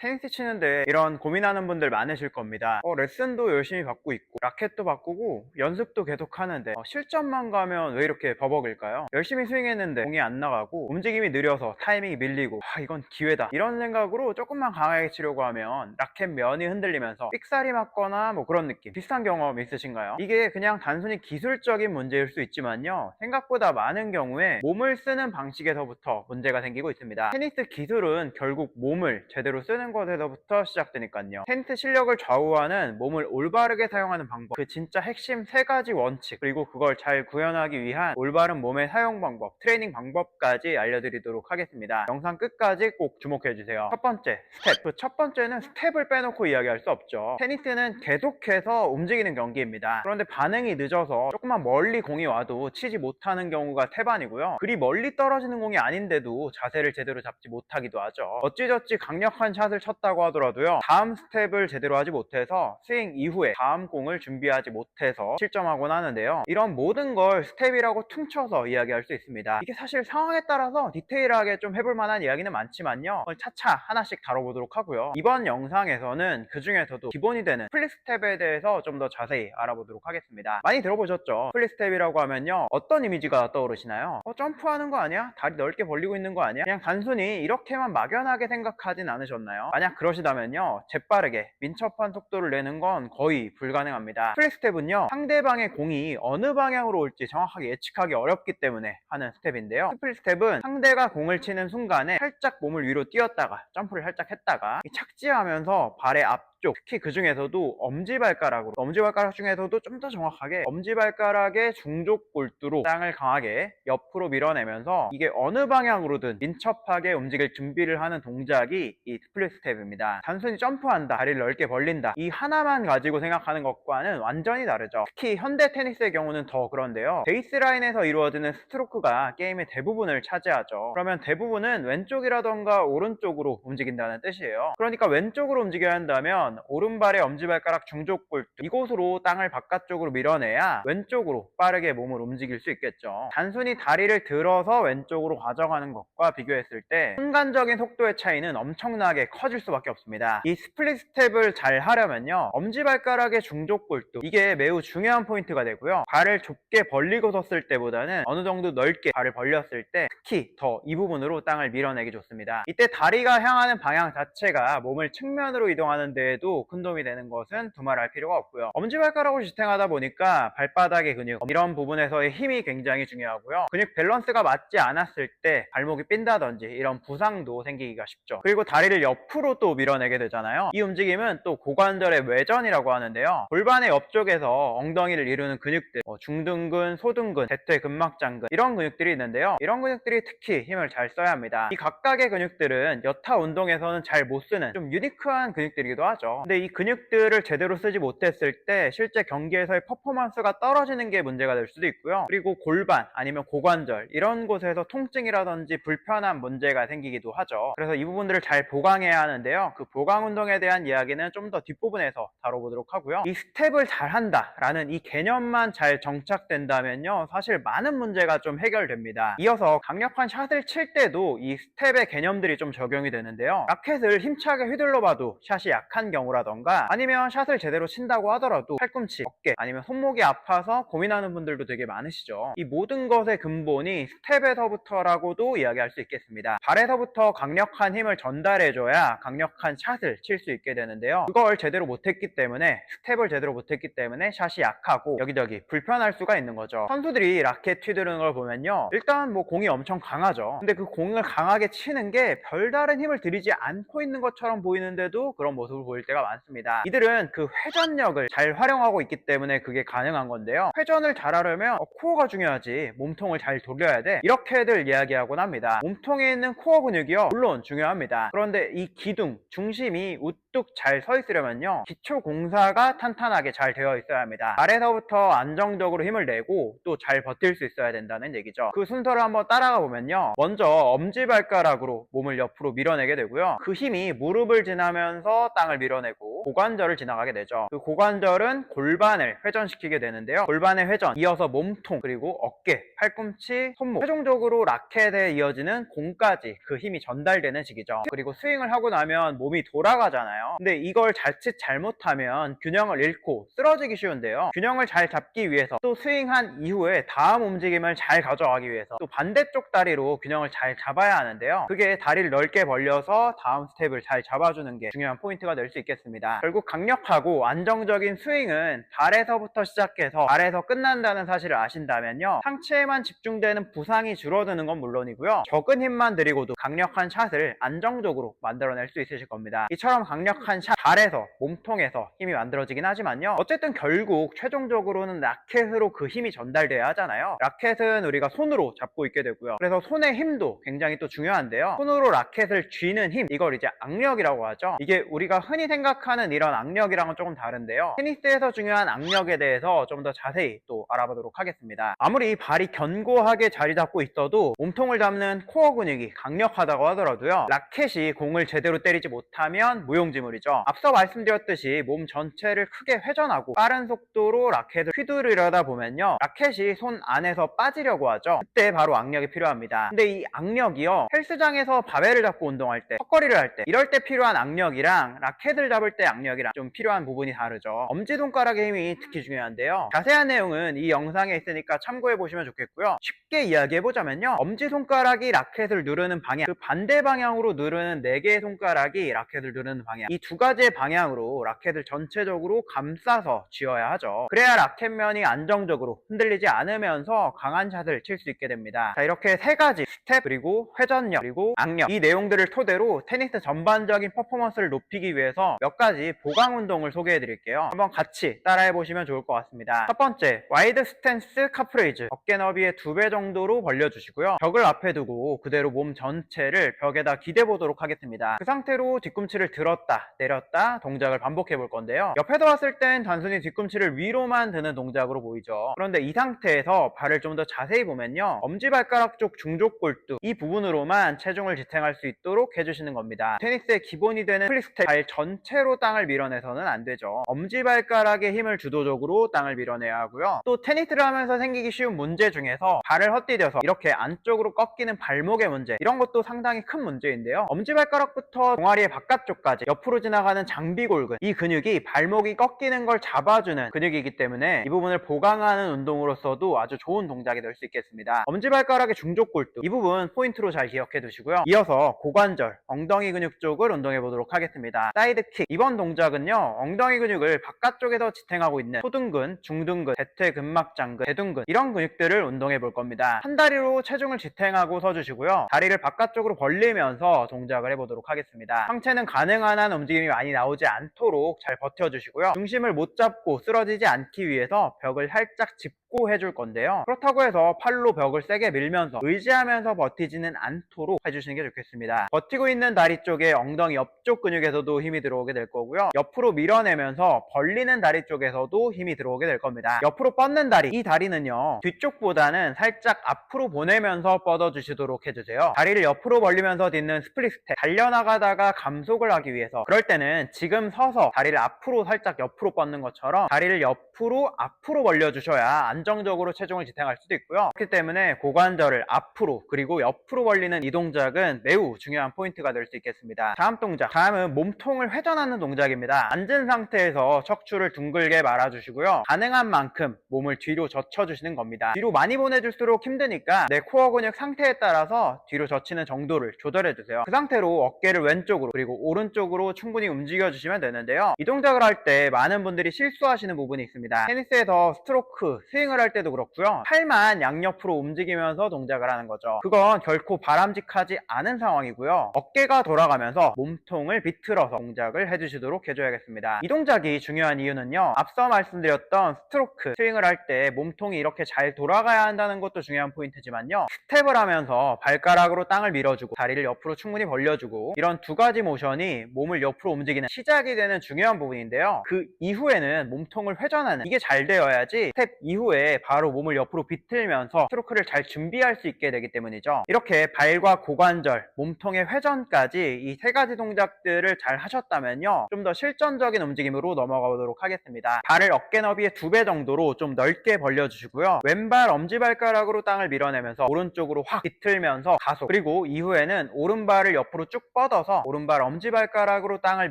테니스 치는데 이런 고민하는 분들 많으실 겁니다. 어, 레슨도 열심히 받고 있고 라켓도 바꾸고 연습도 계속 하는데 어, 실전만 가면 왜 이렇게 버벅일까요? 열심히 스윙했는데 공이 안 나가고 움직임이 느려서 타이밍이 밀리고 아 이건 기회다 이런 생각으로 조금만 강하게 치려고 하면 라켓 면이 흔들리면서 삑사리 맞거나 뭐 그런 느낌 비슷한 경험 있으신가요? 이게 그냥 단순히 기술적인 문제일 수 있지만요 생각보다 많은 경우에 몸을 쓰는 방식에서부터 문제가 생기고 있습니다 테니스 기술은 결국 몸을 제대로 쓰는 것에서부터 시작되니까요. 테니스 실력을 좌우하는 몸을 올바르게 사용하는 방법. 그 진짜 핵심 세 가지 원칙. 그리고 그걸 잘 구현하기 위한 올바른 몸의 사용 방법 트레이닝 방법까지 알려드리도록 하겠습니다. 영상 끝까지 꼭 주목해주세요. 첫 번째 스텝. 그 첫 번째는 스텝을 빼놓고 이야기할 수 없죠. 테니스는 계속해서 움직이는 경기입니다. 그런데 반응이 늦어서 조금만 멀리 공이 와도 치지 못하는 경우가 태반이고요. 그리 멀리 떨어지는 공이 아닌데도 자세를 제대로 잡지 못하기도 하죠. 어찌저찌 강력한 샷을 쳤다고 하더라도요. 다음 스텝을 제대로 하지 못해서 스윙 이후에 다음 공을 준비하지 못해서 실점하곤 하는데요. 이런 모든 걸 스텝이라고 퉁쳐서 이야기할 수 있습니다. 이게 사실 상황에 따라서 디테일하게 좀 해볼 만한 이야기는 많지만요. 오늘 차차 하나씩 다뤄보도록 하고요. 이번 영상에서는 그 중에서도 기본이 되는 플리스텝에 대해서 좀 더 자세히 알아보도록 하겠습니다. 많이 들어보셨죠? 플리스텝이라고 하면요. 어떤 이미지가 떠오르시나요? 어 점프하는 거 아니야? 다리 넓게 벌리고 있는 거 아니야? 그냥 단순히 이렇게만 막연하게 생각하진 않으셨나요 만약 그러시다면요 재빠르게 민첩한 속도를 내는 건 거의 불가능합니다. 플리스텝은요 상대방의 공이 어느 방향으로 올지 정확하게 예측하기 어렵기 때문에 하는 스텝인데요. 스플릿 스텝은 상대가 공을 치는 순간에 살짝 몸을 위로 띄었다가 점프를 살짝 했다가 이 착지하면서 발의 앞 쪽 특히 그 중에서도 엄지발가락으로 엄지발가락 중에서도 좀 더 정확하게 엄지발가락의 중족 골두로 땅을 강하게 옆으로 밀어내면서 이게 어느 방향으로든 민첩하게 움직일 준비를 하는 동작이 이 스플릿 스텝입니다. 단순히 점프한다 다리를 넓게 벌린다 이 하나만 가지고 생각하는 것과는 완전히 다르죠. 특히 현대 테니스의 경우는 더 그런데요. 베이스라인에서 이루어지는 스트로크가 게임의 대부분을 차지하죠. 그러면 대부분은 왼쪽이라던가 오른쪽으로 움직인다는 뜻이에요. 그러니까 왼쪽으로 움직여야 한다면 오른발의 엄지발가락 중족골 이곳으로 땅을 바깥쪽으로 밀어내야 왼쪽으로 빠르게 몸을 움직일 수 있겠죠. 단순히 다리를 들어서 왼쪽으로 가져가는 것과 비교했을 때 순간적인 속도의 차이는 엄청나게 커질 수밖에 없습니다. 이 스플릿 스텝을 잘 하려면요. 엄지발가락의 중족골두 이게 매우 중요한 포인트가 되고요. 발을 좁게 벌리고 섰을 때보다는 어느 정도 넓게 발을 벌렸을 때 특히 더 이 부분으로 땅을 밀어내기 좋습니다. 이때 다리가 향하는 방향 자체가 몸을 측면으로 이동하는 데에 도 큰 도움이 되는 것은 두말할 필요가 없고요. 엄지발가락으로 지탱하다 보니까 발바닥의 근육 이런 부분에서의 힘이 굉장히 중요하고요. 근육 밸런스가 맞지 않았을 때 발목이 삔다든지 이런 부상도 생기기가 쉽죠. 그리고 다리를 옆으로 또 밀어내게 되잖아요. 이 움직임은 또 고관절의 외전이라고 하는데요. 골반의 옆쪽에서 엉덩이를 이루는 근육들 뭐 중등근, 소등근, 대퇴 근막장근 이런 근육들이 있는데요. 이런 근육들이 특히 힘을 잘 써야 합니다. 이 각각의 근육들은 여타 운동에서는 잘 못 쓰는 좀 유니크한 근육들이기도 하죠 근데 이 근육들을 제대로 쓰지 못했을 때 실제 경기에서의 퍼포먼스가 떨어지는 게 문제가 될 수도 있고요. 그리고 골반 아니면 고관절 이런 곳에서 통증이라든지 불편한 문제가 생기기도 하죠. 그래서 이 부분들을 잘 보강해야 하는데요. 그 보강 운동에 대한 이야기는 좀 더 뒷부분에서 다뤄보도록 하고요. 이 스텝을 잘 한다 라는 이 개념만 잘 정착된다면요 사실 많은 문제가 좀 해결됩니다. 이어서 강력한 샷을 칠 때도 이 스텝의 개념들이 좀 적용이 되는데요. 라켓을 힘차게 휘둘러 봐도 샷이 약한 경우 라던가 아니면 샷을 제대로 친다고 하더라도 팔꿈치, 어깨 아니면 손목이 아파서 고민하는 분들도 되게 많으시죠. 이 모든 것의 근본이 스텝에서부터라고도 이야기할 수 있겠습니다. 발에서부터 강력한 힘을 전달해줘야 강력한 샷을 칠 수 있게 되는데요. 그걸 제대로 못했기 때문에 스텝을 제대로 못했기 때문에 샷이 약하고 여기저기 불편할 수가 있는 거죠. 선수들이 라켓 휘두르는 걸 보면요. 일단 뭐 공이 엄청 강하죠. 근데 그 공을 강하게 치는 게 별다른 힘을 들이지 않고 있는 것처럼 보이는데도 그런 모습을 보일 때가 많습니다. 이들은 그 회전력을 잘 활용하고 있기 때문에 그게 가능한 건데요. 회전을 잘 하려면 어, 코어가 중요하지. 몸통을 잘 돌려야 돼. 이렇게들 이야기하곤 합니다. 몸통에 있는 코어 근육이요. 물론 중요합니다. 그런데 이 기둥 중심이 우뚝 잘 서 있으려면요 기초 공사가 탄탄하게 잘 되어 있어야 합니다 아래서부터 안정적으로 힘을 내고 또 잘 버틸 수 있어야 된다는 얘기죠 그 순서를 한번 따라가 보면요 먼저 엄지발가락으로 몸을 옆으로 밀어내게 되고요 그 힘이 무릎을 지나면서 땅을 밀어 만들어내고 고관절을 지나가게 되죠. 그 고관절은 골반을 회전시키게 되는데요. 골반의 회전, 이어서 몸통, 그리고 어깨, 팔꿈치, 손목, 최종적으로 라켓에 이어지는 공까지 그 힘이 전달되는 시기죠. 그리고 스윙을 하고 나면 몸이 돌아가잖아요. 근데 이걸 자칫 잘못하면 균형을 잃고 쓰러지기 쉬운데요. 균형을 잘 잡기 위해서 또 스윙한 이후에 다음 움직임을 잘 가져가기 위해서 또 반대쪽 다리로 균형을 잘 잡아야 하는데요. 그게 다리를 넓게 벌려서 다음 스텝을 잘 잡아주는 게 중요한 포인트가 될 수 있겠습니다. 결국 강력하고 안정적인 스윙은 발에서부터 시작해서 발에서 끝난다는 사실을 아신다면요. 상체에만 집중되는 부상이 줄어드는 건 물론이고요. 적은 힘만 들이고도 강력한 샷을 안정적으로 만들어낼 수 있으실 겁니다. 이처럼 강력 한 샷, 발에서, 몸통에서 힘이 만들어지긴 하지만요. 어쨌든 결국 최종적으로는 라켓으로 그 힘이 전달돼야 하잖아요. 라켓은 우리가 손으로 잡고 있게 되고요. 그래서 손의 힘도 굉장히 또 중요한데요. 손으로 라켓을 쥐는 힘, 이걸 이제 악력이라고 하죠. 이게 우리가 흔히 생각하는 이런 악력이랑은 조금 다른데요. 테니스에서 중요한 악력에 대해서 좀 더 자세히 또 알아보도록 하겠습니다. 아무리 발이 견고하게 자리 잡고 있어도 몸통을 잡는 코어 근육이 강력하다고 하더라도요. 라켓이 공을 제대로 때리지 못하면 무용지 물이죠. 앞서 말씀드렸듯이 몸 전체를 크게 회전하고 빠른 속도로 라켓을 휘두르려다 보면요. 라켓이 손 안에서 빠지려고 하죠. 그때 바로 악력이 필요합니다. 근데 이 악력이요. 헬스장에서 바벨을 잡고 운동할 때, 턱걸이를 할 때, 이럴 때 필요한 악력이랑 라켓을 잡을 때 악력이랑 좀 필요한 부분이 다르죠. 엄지손가락의 힘이 특히 중요한데요. 자세한 내용은 이 영상에 있으니까 참고해 보시면 좋겠고요. 쉽게 이야기해 보자면요. 엄지손가락이 라켓을 누르는 방향, 그 반대 방향으로 누르는 네 개의 손가락이 라켓을 누르는 방향. 이 두 가지의 방향으로 라켓을 전체적으로 감싸서 쥐어야 하죠. 그래야 라켓면이 안정적으로 흔들리지 않으면서 강한 샷을 칠 수 있게 됩니다. 자, 이렇게 세 가지 스텝 그리고 회전력 그리고 악력 이 내용들을 토대로 테니스 전반적인 퍼포먼스를 높이기 위해서 몇 가지 보강 운동을 소개해 드릴게요. 한번 같이 따라해 보시면 좋을 것 같습니다. 첫 번째, 와이드 스탠스 카프레이즈. 어깨 너비의 두 배 정도로 벌려주시고요. 벽을 앞에 두고 그대로 몸 전체를 벽에다 기대 보도록 하겠습니다. 그 상태로 뒤꿈치를 들었다, 내렸다 동작을 반복해 볼 건데요. 옆에서 봤을 땐 단순히 뒤꿈치를 위로만 드는 동작으로 보이죠. 그런데 이 상태에서 발을 좀 더 자세히 보면요. 엄지발가락 쪽 중족골두 이 부분으로만 체중을 지탱할 수 있도록 해주시는 겁니다. 테니스의 기본이 되는 플리스텝 발 전체로 땅을 밀어내서는 안 되죠. 엄지발가락에 힘을 주도적으로 땅을 밀어내야 하고요. 또 테니스를 하면서 생기기 쉬운 문제 중에서 발을 헛디뎌서 이렇게 안쪽으로 꺾이는 발목의 문제 이런 것도 상당히 큰 문제인데요. 엄지발가락부터 종아리의 바깥쪽까지 옆으로 지나가는 장비골근 이 근육이 발목이 꺾이는 걸 잡아주는 근육이기 때문에 이 부분을 보강하는 운동으로서도 아주 좋은 동작이 될 수 있겠습니다. 엄지발가락의 중족골두 이 부분 포인트로 잘 기억해 두시고요. 이어서 고관절, 엉덩이 근육 쪽을 운동해 보도록 하겠습니다. 사이드킥 이번 동작은요. 엉덩이 근육을 바깥쪽에서 지탱하고 있는 소등근, 중등근, 대퇴근막장근, 대둔근 이런 근육들을 운동해 볼 겁니다. 한 다리로 체중을 지탱하고 서주시고요. 다리를 바깥쪽으로 벌리면서 동작을 해보도록 하겠습니다. 상체는 가능한 한 움직임이 많이 나오지 않도록 잘 버텨주시고요. 중심을 못 잡고 쓰러지지 않기 위해서 벽을 살짝 짚고 해줄 건데요. 그렇다고 해서 팔로 벽을 세게 밀면서 의지하면서 버티지는 않도록 해주시는 게 좋겠습니다. 버티고 있는 다리 쪽에 엉덩이 옆쪽 근육에서도 힘이 들어오게 될 거고요. 옆으로 밀어내면서 벌리는 다리 쪽에서도 힘이 들어오게 될 겁니다. 옆으로 뻗는 다리, 이 다리는요. 뒤쪽보다는 살짝 앞으로 보내면서 뻗어주시도록 해주세요. 다리를 옆으로 벌리면서 딛는 스플릿 스텝. 달려나가다가 감속을 하기 위해서 그럴 때는 지금 서서 다리를 앞으로 살짝 옆으로 뻗는 것처럼 다리를 옆으로 앞으로 벌려주셔야 안 정적으로 체중을 지탱할 수도 있고요. 그렇기 때문에 고관절을 앞으로 그리고 옆으로 벌리는 이 동작은 매우 중요한 포인트가 될 수 있겠습니다. 다음 동작. 다음은 몸통을 회전하는 동작입니다. 앉은 상태에서 척추를 둥글게 말아주시고요. 가능한 만큼 몸을 뒤로 젖혀주시는 겁니다. 뒤로 많이 보내줄수록 힘드니까 내 코어 근육 상태에 따라서 뒤로 젖히는 정도를 조절해주세요. 그 상태로 어깨를 왼쪽으로 그리고 오른쪽으로 충분히 움직여주시면 되는데요. 이 동작을 할 때 많은 분들이 실수하시는 부분이 있습니다. 테니스에서 스트로크, 스윙 을 할 때도 그렇고요. 팔만 양옆으로 움직이면서 동작을 하는 거죠. 그건 결코 바람직하지 않은 상황이고요. 어깨가 돌아가면서 몸통을 비틀어서 동작을 해주시도록 해줘야겠습니다. 이 동작이 중요한 이유는요. 앞서 말씀드렸던 스트로크, 스윙을 할 때 몸통이 이렇게 잘 돌아가야 한다는 것도 중요한 포인트지만요. 스텝을 하면서 발가락으로 땅을 밀어주고 다리를 옆으로 충분히 벌려주고 이런 두 가지 모션이 몸을 옆으로 움직이는 시작이 되는 중요한 부분인데요. 그 이후에는 몸통을 회전하는 이게 잘 되어야지 스텝 이후에 바로 몸을 옆으로 비틀면서 스트로크를 잘 준비할 수 있게 되기 때문이죠. 이렇게 발과 고관절, 몸통의 회전까지 이 세 가지 동작들을 잘 하셨다면 하시다면요. 좀 더 실전적인 움직임으로 넘어가 보도록 하겠습니다. 발을 어깨 너비의 두 배 정도로 좀 넓게 벌려주시고요. 왼발 엄지발가락으로 땅을 밀어내면서 오른쪽으로 확 비틀면서 가속 그리고 이후에는 오른발을 옆으로 쭉 뻗어서 오른발 엄지발가락으로 땅을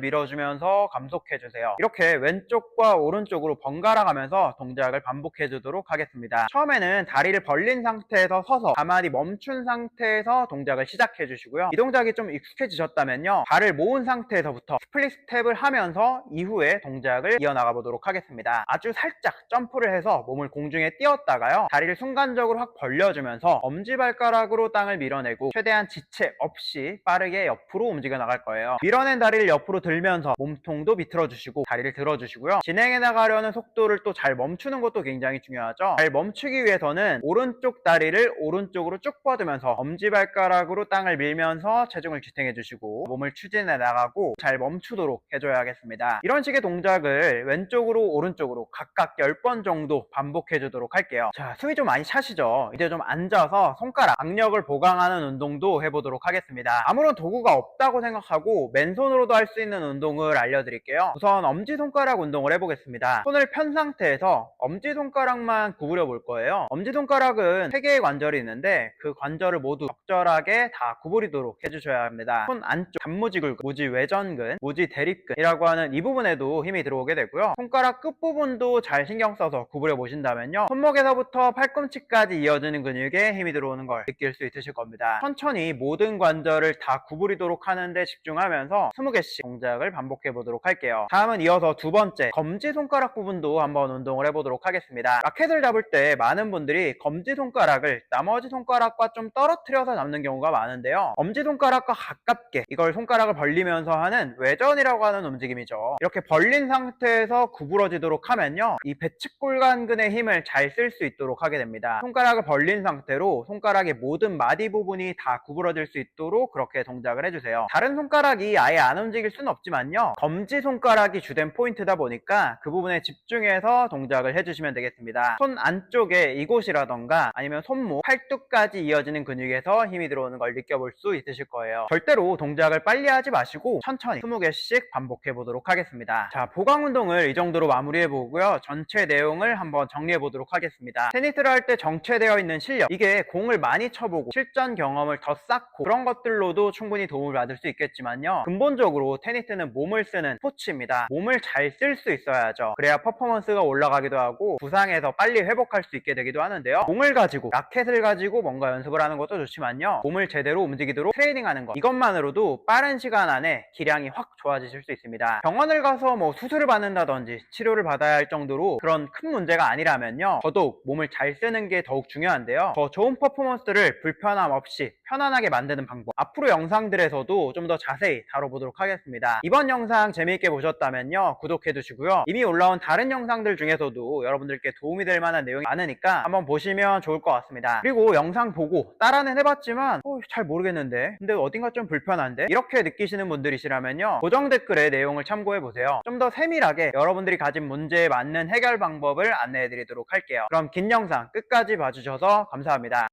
밀어주면서 감속해주세요. 이렇게 왼쪽과 오른쪽으로 번갈아 가면서 동작을 반복해 주도록 하겠습니다. 처음에는 다리를 벌린 상태에서 서서 가만히 멈춘 상태에서 동작을 시작해 주시고요. 이 동작이 좀 익숙해지셨다면요. 발을 모은 상태에서부터 스플릿 스텝을 하면서 이후에 동작을 이어나가 보도록 하겠습니다. 아주 살짝 점프를 해서 몸을 공중에 띄웠다가요. 다리를 순간적으로 확 벌려주면서 엄지발가락으로 땅을 밀어내고 최대한 지체 없이 빠르게 옆으로 움직여 나갈 거예요. 밀어낸 다리를 옆으로 들면서 몸통도 비틀어 주시고 다리를 들어 주시고요. 진행해 나가려는 속도를 또 잘 멈추는 것도 굉장히 중요하죠. 잘 멈추기 위해서는 오른쪽 다리를 오른쪽으로 쭉 뻗으면서 엄지발가락으로 땅을 밀면서 체중을 지탱해 주시고 몸을 추진해 나가고 잘 멈추도록 해줘야겠습니다. 이런 식의 동작을 왼쪽으로 오른쪽으로 각각 10번 정도 반복해 주도록 할게요. 자, 숨이 좀 많이 차시죠? 이제 좀 앉아서 손가락, 악력을 보강하는 운동도 해보도록 하겠습니다. 아무런 도구가 없다고 생각하고 맨손으로도 할 수 있는 운동을 알려드릴게요. 우선 엄지손가락 운동을 해보겠습니다. 손을 편 상태에서 엄지손가락만 구부려 볼 거예요. 엄지손가락은 3개의 관절이 있는데 그 관절을 모두 적절하게 다 구부리도록 해주셔야 합니다. 손 안쪽, 단무지 굴근, 무지 외전근, 무지 대립근이라고 하는 이 부분에도 힘이 들어오게 되고요. 손가락 끝부분도 잘 신경 써서 구부려 보신다면요. 손목에서부터 팔꿈치까지 이어지는 근육에 힘이 들어오는 걸 느낄 수 있으실 겁니다. 천천히 모든 관절을 다 구부리도록 하는데 집중하면서 20개씩 동작을 반복해 보도록 할게요. 다음은 이어서 두 번째, 검지손가락 부분도 한번 운동을 해보도록 하겠습니다. 라켓 을 잡을 때 많은 분들이 검지 손가락을 나머지 손가락과 좀 떨어뜨려서 잡는 경우가 많은데요. 엄지 손가락과 가깝게 이걸 손가락을 벌리면서 하는 외전이라고 하는 움직임이죠. 이렇게 벌린 상태에서 구부러지도록 하면요. 이 배측골간근의 힘을 잘 쓸 수 있도록 하게 됩니다. 손가락을 벌린 상태로 손가락의 모든 마디 부분이 다 구부러질 수 있도록 그렇게 동작을 해주세요. 다른 손가락이 아예 안 움직일 수는 없지만요. 검지 손가락이 주된 포인트다 보니까 그 부분에 집중해서 동작을 해주시면 되겠습니다. 손 안쪽에 이곳이라던가 아니면 손목, 팔뚝까지 이어지는 근육에서 힘이 들어오는 걸 느껴볼 수 있으실 거예요. 절대로 동작을 빨리 하지 마시고 천천히 20개씩 반복해 보도록 하겠습니다. 자, 보강 운동을 이 정도로 마무리해 보고요. 전체 내용을 한번 정리해 보도록 하겠습니다. 테니스를 할 때 정체되어 있는 실력, 이게 공을 많이 쳐보고 실전 경험을 더 쌓고 그런 것들로도 충분히 도움을 받을 수 있겠지만요. 근본적으로 테니스는 몸을 쓰는 스포츠입니다. 몸을 잘 쓸 수 있어야죠. 그래야 퍼포먼스가 올라가기도 하고 부상에서 빨리 회복할 수 있게 되기도 하는데요. 공을 가지고 라켓을 가지고 뭔가 연습을 하는 것도 좋지만요. 몸을 제대로 움직이도록 트레이닝하는 것 이것만으로도 빠른 시간 안에 기량이 확 좋아지실 수 있습니다. 병원을 가서 뭐 수술을 받는다든지 치료를 받아야 할 정도로 그런 큰 문제가 아니라면요. 더더욱 몸을 잘 쓰는 게 더욱 중요한데요. 더 좋은 퍼포먼스를 불편함 없이 편안하게 만드는 방법 앞으로 영상들에서도 좀 더 자세히 다뤄보도록 하겠습니다. 이번 영상 재미있게 보셨다면요. 구독해 두시고요. 이미 올라온 다른 영상들 중에서도 여러분들께 도움이 될 만한 내용이 많으니까 한번 보시면 좋을 것 같습니다. 그리고 영상 보고 따라는 해봤지만 어, 잘 모르겠는데 근데 어딘가 좀 불편한데 이렇게 느끼시는 분들이시라면요. 고정 댓글에 내용을 참고해 보세요. 좀 더 세밀하게 여러분들이 가진 문제에 맞는 해결 방법을 안내해 드리도록 할게요. 그럼 긴 영상 끝까지 봐주셔서 감사합니다.